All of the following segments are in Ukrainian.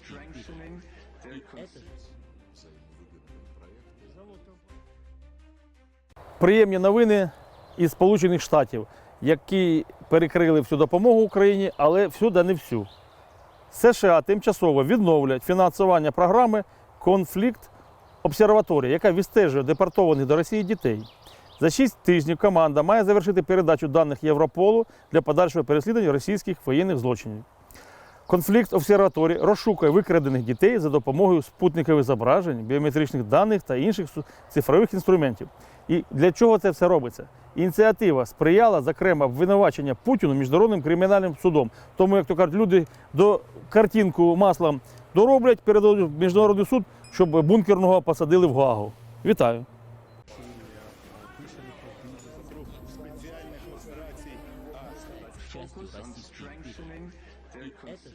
Strengthening the приємні новини із Сполучених Штатів, які перекрили всю допомогу Україні, але всюди не всю. США тимчасово відновлять фінансування програми Конфлікт обсерваторія, яка відстежує депортованих до Росії дітей. За 6 тижнів команда має завершити передачу даних Європолу для подальшого переслідування російських воєнних злочинів. Конфлікт обсерваторії розшукує викрадених дітей за допомогою спутникових зображень, біометричних даних та інших цифрових інструментів. І для чого це все робиться? Ініціатива сприяла, зокрема, обвинувачення Путіну міжнародним кримінальним судом. Тому, як то кажуть, люди до картинку маслом дороблять, передадуть в міжнародний суд, щоб бункерного посадили в Гаагу. Вітаю! Focus on strengthening the cons-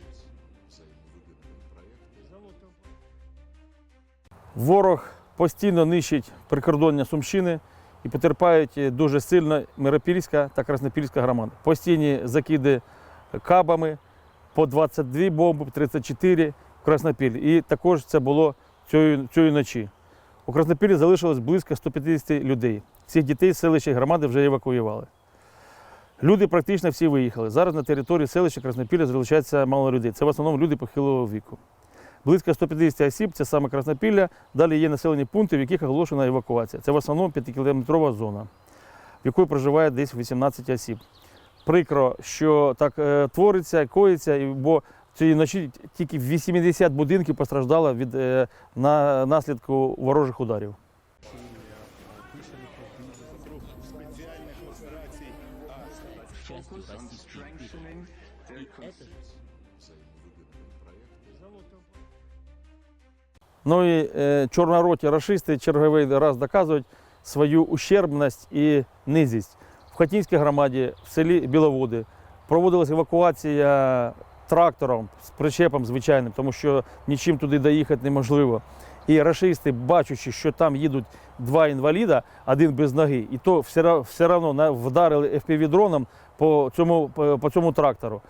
Ворог постійно нищить прикордоння Сумщини і потерпають дуже сильно Миропільська та Краснопільська громада. Постійні закиди кабами по 22 бомби, 34 в Краснопіллі. І також це було цієї, цієї ночі. У Краснопіллі залишилось близько 150 людей. Цих дітей з селища і громади вже евакуювали. Люди практично всі виїхали. Зараз на території селища Краснопілля залишається мало людей. Це в основному люди похилого віку. Близько 150 осіб, це саме Краснопілля. Далі є населені пункти, в яких оголошена евакуація. Це в основному 5-кілометрова зона, в якій проживає десь 18 осіб. Прикро, що так е, твориться, коїться, бо цієї ночі тільки 80 будинків постраждало від е, на, наслідку ворожих ударів. Ну і е, чорнороті рашисти черговий раз доказують свою ущербність і низість. В Хатінській громаді в селі Біловоди проводилася евакуація трактором з причепом звичайним, тому що нічим туди доїхати неможливо. І рашисти, бачачи, що там їдуть два інваліда, один без ноги, і то все, все одно на- вдарили FPV-дроном по цьому, по, цьому трактору.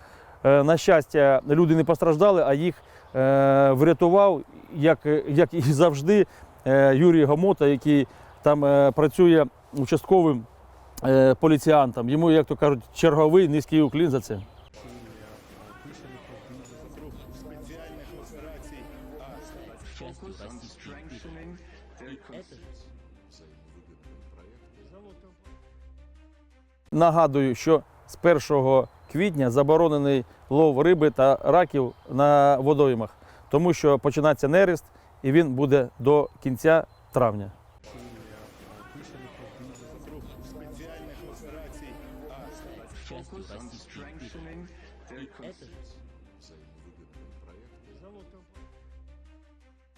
Е, На щастя, люди не постраждали, а їх е, врятував, як, як і завжди, е, Юрій Гомота, який там працює участковим поліціантом. Йому, як то кажуть, черговий низький уклін за це. Нагадую, що з 1 квітня заборонений лов риби та раків на водоймах, тому що починається нерест і він буде до кінця травня.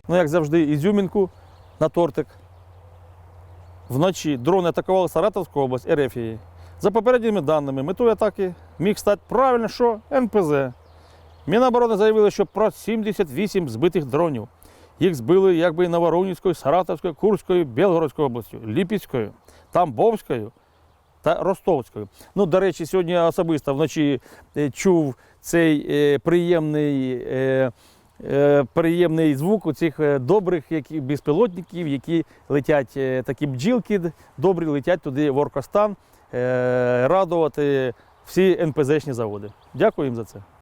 Ну, як завжди, ізюмінку на тортик. Вночі дрони атакували Саратовську область Ерефії. За попередніми даними, метою атаки міг стати правильно, що НПЗ. Міноборони заявили, що про 78 збитих дронів. Їх збили якби і Новоронівською, Саратовською, Курською, Білгородською областю, Ліпецькою, Тамбовською та Ростовською. Ну, до речі, сьогодні я особисто вночі е, чув цей е, приємний. Е, приємний звук у цих добрих які, безпілотників, які летять, такі бджілки добрі, летять туди в Оркостан, радувати всі НПЗшні заводи. Дякую їм за це.